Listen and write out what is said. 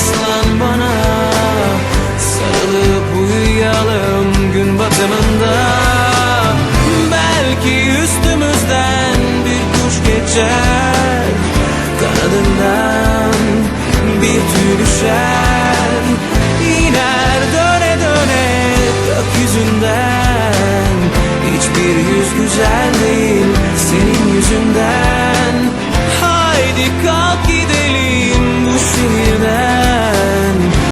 Yaslan bana. Sarılıp uyuyalım gün batımında. Belki üstümüzden bir kuş geçer. Kanadından bir tüy düşer. İner döne döne gökyüzünden. Hiçbir yüz güzel değil senin yüzünden